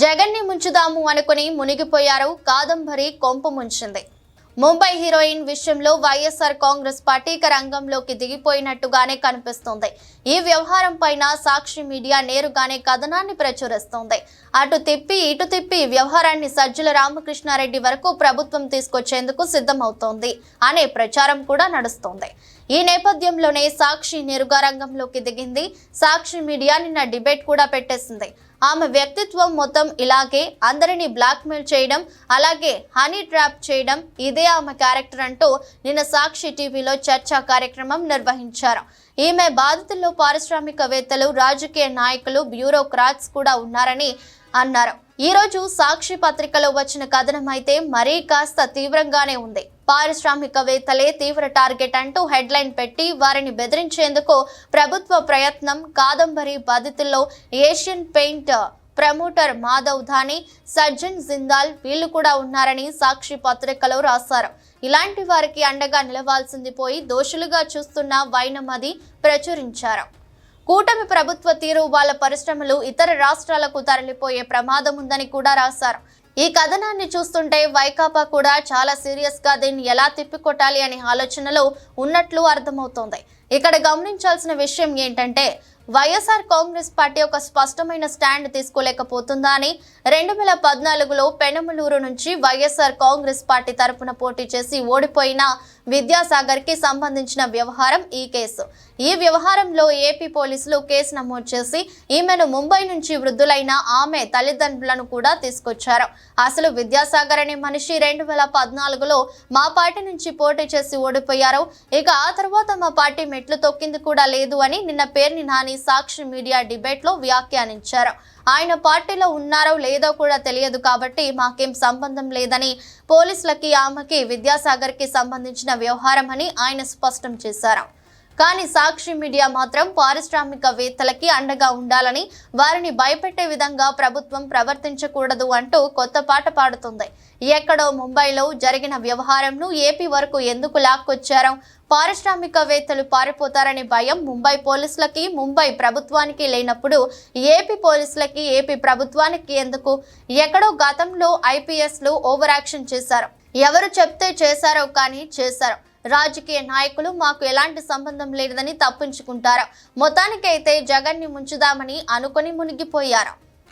జగన్ని ముంచుదాము అనుకుని మునిగిపోయారు కాదంబరి కొంపు ముంచింది. ముంబై హీరోయిన్ విషయంలో వైఎస్ఆర్ కాంగ్రెస్ పార్టీక రంగంలోకి దిగిపోయినట్టుగానే కనిపిస్తోంది. ఈ వ్యవహారం పైన సాక్షి మీడియా నేరుగానే కథనాన్ని ప్రచురిస్తుంది. అటు తిప్పి ఇటు తిప్పి వ్యవహారాన్ని సజ్జల రామకృష్ణారెడ్డి వరకు ప్రభుత్వం తీసుకొచ్చేందుకు సిద్ధమవుతోంది అనే ప్రచారం కూడా నడుస్తోంది. ఈ నేపథ్యంలోనే సాక్షి నేరుగా రంగంలోకి దిగింది. సాక్షి మీడియా నిన్న డిబేట్ కూడా పెట్టేసింది. ఆమె వ్యక్తిత్వం మొత్తం ఇలాగే అందరినీ బ్లాక్మెయిల్ చేయడం అలాగే హనీ ట్రాప్ చేయడం ఇదే ఆమె క్యారెక్టర్ అంటూ నిన్న సాక్షి టీవీలో చర్చా కార్యక్రమం నిర్వహించారు. ఈమె బాధితుల్లో పారిశ్రామికవేత్తలు రాజకీయ నాయకులు బ్యూరోక్రాట్స్ కూడా ఉన్నారని అన్నారు. ఈరోజు సాక్షి పత్రికలో వచ్చిన కథనం అయితే మరీ కాస్త తీవ్రంగానే ఉంది. పారిశ్రామికవేత్తలే తీవ్ర టార్గెట్ అంటూ హెడ్లైన్ పెట్టి వారిని బెదిరించేందుకు ప్రభుత్వ ప్రయత్నం Kadambari బాధితుల్లో Asian paint promoter Madhav Dhani Sajjan Jindal వీళ్ళు కూడా ఉన్నారని సాక్షి పత్రికలో రాశారు. ఇలాంటి వారికి అండగా నిలవాల్సింది పోయి దోషులుగా చూస్తున్న వైనమది ప్రచురించారు. కూటమి ప్రభుత్వ తీరు వాళ్ళ పరిశ్రమలు ఇతర రాష్ట్రాలకు తరలిపోయే ప్రమాదం ఉందని కూడా రాశారు. ఈ కథనాన్ని చూస్తుంటే వైకాపా కూడా చాలా సీరియస్గా దీన్ని ఎలా తిప్పికొట్టాలి అనే ఆలోచనలో ఉన్నట్లు అర్థమవుతోంది. ఇక్కడ గమనించాల్సిన విషయం ఏంటంటే వైఎస్ఆర్ కాంగ్రెస్ పార్టీ ఒక స్పష్టమైన స్టాండ్ తీసుకోలేకపోతుందా అని రెండు వేల పద్నాలుగులో పెనమలూరు నుంచి వైఎస్ఆర్ కాంగ్రెస్ పార్టీ తరపున పోటీ చేసి ఓడిపోయిన విద్యాసాగర్కి సంబంధించిన వ్యవహారం ఈ కేసు. ఈ వ్యవహారంలో ఏపీ పోలీసులు కేసు నమోదు చేసి ఈమెను ముంబై నుంచి వృద్ధులైన ఆమె తల్లిదండ్రులను కూడా తీసుకొచ్చారు. అసలు విద్యాసాగర్ అనే మనిషి రెండు వేల పద్నాలుగులో మా పార్టీ నుంచి పోటీ చేసి ఓడిపోయారు. ఇక ఆ తర్వాత మా పార్టీ మెట్లు తొక్కింది కూడా లేదు అని నిన్న పేర్ని నాని సాక్షి మీడియా డిబేట్లో వ్యాఖ్యానించారు. ఆయన పార్టీలో ఉన్నారో లేదో కూడా తెలియదు కాబట్టి మాకేం సంబంధం లేదని పోలీసులకి ఆమెకి విద్యాసాగర్కి సంబంధించిన వ్యవహారం అని ఆయన స్పష్టం చేశారు. కానీ సాక్షి మీడియా మాత్రం పారిశ్రామికవేత్తలకి అండగా ఉండాలని వారిని భయపెట్టే విధంగా ప్రభుత్వం ప్రవర్తించకూడదు అంటూ కొత్త పాట పాడుతుంది. ఎక్కడో ముంబైలో జరిగిన వ్యవహారంను ఏపీ వరకు ఎందుకు లాక్కొచ్చారో పారిశ్రామికవేత్తలు పారిపోతారనే భయం ముంబై పోలీసులకి ముంబై ప్రభుత్వానికి లేనప్పుడు ఏపీ పోలీసులకి ఏపీ ప్రభుత్వానికి ఎందుకు? ఎక్కడో గతంలో ఐపీఎస్లు ఓవర్ యాక్షన్ చేశారు. ఎవరు చెప్తే చేశారో కానీ చేశారు. రాజకీయ నాయకులు మాకు ఎలాంటి సంబంధం లేదని తప్పించుకుంటారు. మొత్తానికైతే జగన్ని ముంచుదామని అనుకొని మునిగిపోయారు.